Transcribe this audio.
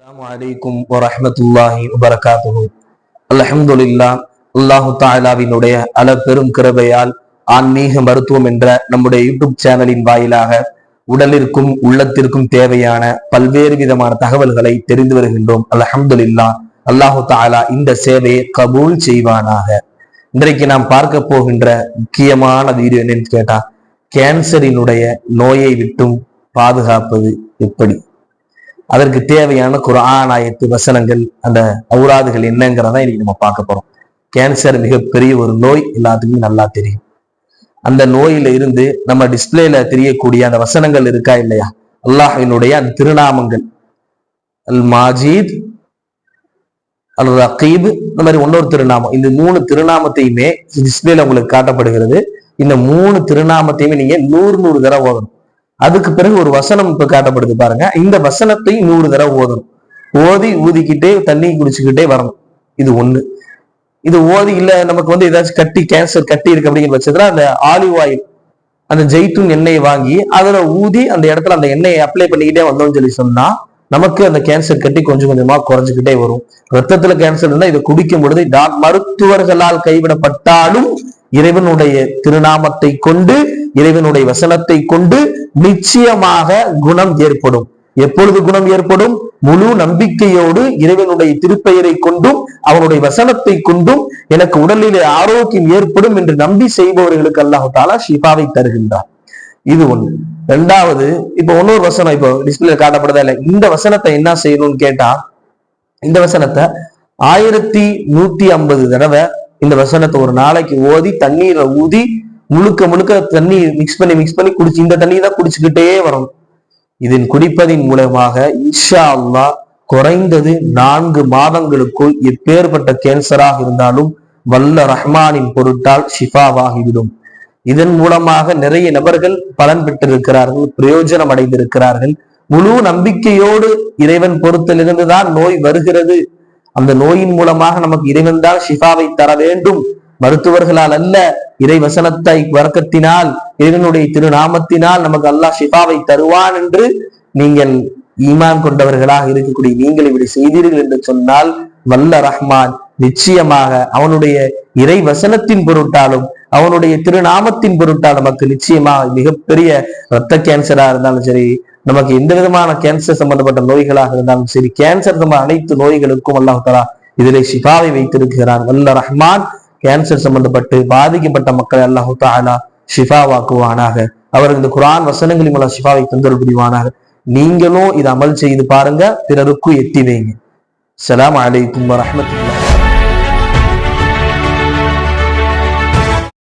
السلام عليكم ورحمة الله وبركاته الحمد لله அல்லாஹு தாலாவினுடைய அல பெரும் கிருபையால் ஆன்மீக மருத்துவம் என்ற நம்முடைய யூடியூப் சேனலின் வாயிலாக உடலிற்கும் உள்ளத்திற்கும் தேவையான பல்வேறு விதமான தகவல்களை தெரிந்து வருகின்றோம் அல்ஹம்துலில்லா அல்லாஹு தாலா இந்த சேவையை கபூல் செய்வானாக இன்றைக்கு நாம் பார்க்க போகின்ற முக்கியமான வீடியோ என்னன்னு கேட்டா கேன்சரினுடைய நோயை விட்டும் பாதுகாப்பது எப்படி அதற்கு தேவையான குரான் ஆயத்து வசனங்கள் அந்த அவுராதுகள் என்னங்கிறத இன்னைக்கு நம்ம பார்க்க போறோம். கேன்சர் மிகப்பெரிய ஒரு நோய் எல்லாத்துக்குமே நல்லா தெரியும். அந்த நோயில இருந்து நம்ம டிஸ்பிளேல தெரியக்கூடிய அந்த வசனங்கள் இருக்கா இல்லையா? அல்லாஹினுடைய அந்த திருநாமங்கள். அல் மாஜீத் அல் ரகீப் இந்த மாதிரி இன்னொரு திருநாமம். இந்த மூணு திருநாமத்தையுமே டிஸ்பிளேல உங்களுக்கு காட்டப்படுகிறது. இந்த மூணு திருநாமத்தையுமே நீங்க நூறு நூறு தடவை ஓதணும். அதுக்கு பிறகு ஒரு வசனம் இப்ப காட்டப்படுது பாருங்க. இந்த வசனத்தை நூறு தடவை ஓதணும். ஓதி ஊதிக்கிட்டே தண்ணி குடிச்சுக்கிட்டே வரணும். இது ஒண்ணு. இது ஓதி இல்ல நமக்கு வந்து ஏதாச்சும் கட்டி கேன்சர் கட்டி இருக்கு அப்படிங்கிற பட்சத்துல அந்த ஆலிவ் ஆயில் அந்த ஜெய்தூன் எண்ணெயை வாங்கி அதுல ஊதி அந்த இடத்துல அந்த எண்ணெயை அப்ளை பண்ணிக்கிட்டே வந்தோம்னு சொல்லி சொன்னா நமக்கு அந்த கேன்சர் கட்டி கொஞ்சம் கொஞ்சமா குறைஞ்சுக்கிட்டே வரும். ரத்தத்துல கேன்சர் இருந்தா இதை குடிக்கும் பொழுது டாக் மருத்துவர்களால் கைவிடப்பட்டாலும் இறைவனுடைய திருநாமத்தை கொண்டு இறைவனுடைய வசனத்தை கொண்டு நிச்சயமாக குணம் ஏற்படும். எப்பொழுது குணம் ஏற்படும்? முழு நம்பிக்கையோடு இறைவனுடைய திருப்பெயரை கொண்டும் அவனுடைய வசனத்தை கொண்டும் எனக்கு உடலிலே ஆரோக்கியம் ஏற்படும் என்று நம்பி செய்பவர்களுக்கு அல்லாஹு தாலா ஷிஃபாவை தருகின்றார் இது ஒண்ணு. ரெண்டாவது இப்ப இன்னொரு வசனம் இப்போ டிஸ்பிளே காட்டப்படுதா இல்ல இந்த வசனத்தை என்ன செய்யணும்னு கேட்டா இந்த வசனத்தை ஆயிரத்தி நூத்தி ஐம்பது தடவை இந்த வசனத்தை ஒரு நாளைக்கு ஓதி தண்ணீரை ஊதி முழுக்க முழுக்க தண்ணி மிக்ஸ் பண்ணி மிக்ஸ் பண்ணி குடிச்சு இந்த தண்ணி தான் குடிச்சுக்கிட்டே வரணும். இதன் குடிப்பதின் மூலமாக இன்ஷா அல்லா குறைந்தது நான்கு மாதங்களுக்குள் எப்பேற்பட்ட கேன்சராக இருந்தாலும் வல்ல ரஹ்மானின் பொருட்டால் ஷிஃபாவாகிவிடும். இதன் மூலமாக நிறைய நபர்கள் பலன் பெற்றிருக்கிறார்கள் பிரயோஜனம் அடைந்திருக்கிறார்கள். முழு நம்பிக்கையோடு இறைவன் பொறுத்திலிருந்து தான் நோய் வருகிறது. அந்த நோயின் மூலமாக நமக்கு இறைவன் தான் ஷிஃபாவை தர வேண்டும். மருத்துவர்களால் அல்ல இறை வசனத்தை வரக்கத்தினால் இறைவனுடைய திருநாமத்தினால் நமக்கு அல்லாஹ் ஷிஃபாவை தருவான் என்று நீங்கள் ஈமான் கொண்டவர்களாக இருக்கக்கூடிய நீங்கள் இப்படி செய்தீர்கள் என்று சொன்னால் வல்ல ரஹ்மான் நிச்சயமாக அவனுடைய இறை வசனத்தின் பொருட்டாலும் அவனுடைய திருநாமத்தின் பொருட்டால் நமக்கு நிச்சயமாக மிகப்பெரிய ரத்த கேன்சரா இருந்தாலும் சரி நமக்கு எந்த விதமான கேன்சர் சம்பந்தப்பட்ட நோய்களாக இருந்தாலும் சரி கேன்சர் சம்பந்த அனைத்து நோய்களுக்கும் அல்லாஹாலா இதிலே ஷிஃபாவை வைத்திருக்கிறான். வல்ல ரஹ்மான் கேன்சர் சம்பந்தப்பட்டு பாதிக்கப்பட்ட மக்களை அல்லாஹு தாலா ஷிஃபாவாக்குவானாக. அவர் இந்த குரான் வசனங்களின் மூலம் ஷிஃபாவை தந்தல் புரிவானாக நீங்களும் இதை அமல் செய்து பாருங்க பிறருக்கும் எத்தி வைங்க. அலாம் அலைக்கும் வரமத்துல